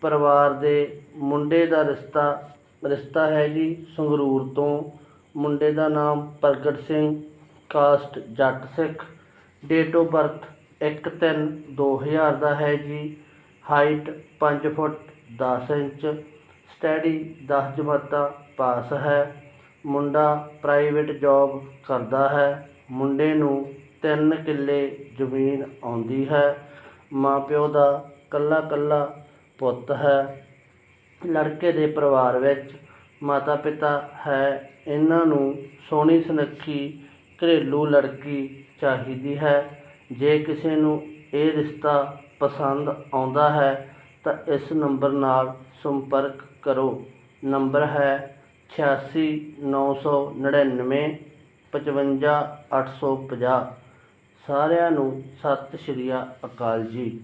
ਪਰਿਵਾਰ ਦੇ ਮੁੰਡੇ ਦਾ ਰਿਸ਼ਤਾ ਰਿਸ਼ਤਾ ਹੈ ਜੀ ਸੰਗਰੂਰ ਤੋਂ। ਮੁੰਡੇ ਦਾ ਨਾਮ Pargat Singh, caste Jatt Sikh. Date of birth 1/3/2000 ਦਾ ਹੈ ਜੀ। Height 5 foot 10 inch. ਸਟੱਡੀ 10 ਜਮਾਤਾਂ ਪਾਸ ਹੈ। ਮੁੰਡਾ ਪ੍ਰਾਈਵੇਟ ਜੌਬ ਕਰਦਾ ਹੈ। ਮੁੰਡੇ ਨੂੰ 3 ਕਿੱਲੇ ਜ਼ਮੀਨ ਆਉਂਦੀ ਹੈ। ਮਾਂ ਪਿਓ ਦਾ ਕੱਲਾ ਕੱਲਾ ਪੁੱਤ ਹੈ। ਲੜਕੇ ਦੇ ਪਰਿਵਾਰ ਵਿੱਚ ਮਾਤਾ ਪਿਤਾ ਹੈ। ਇਹਨਾਂ ਨੂੰ ਸੋਹਣੀ ਸੁਨੱਖੀ ਘਰੇਲੂ ਲੜਕੀ ਚਾਹੀਦੀ ਹੈ। ਜੇ ਕਿਸੇ ਨੂੰ ਇਹ ਰਿਸ਼ਤਾ ਪਸੰਦ ਆਉਂਦਾ ਹੈ, ਤਾਂ ਇਸ ਨੰਬਰ ਨਾਲ ਸੰਪਰਕ ਕਰੋ। ਨੰਬਰ ਹੈ 8699 55850 ਸਾਰਿਆਂ ਨੂੰ ਸਤਿ ਸ਼੍ਰੀ ਅਕਾਲ ਜੀ।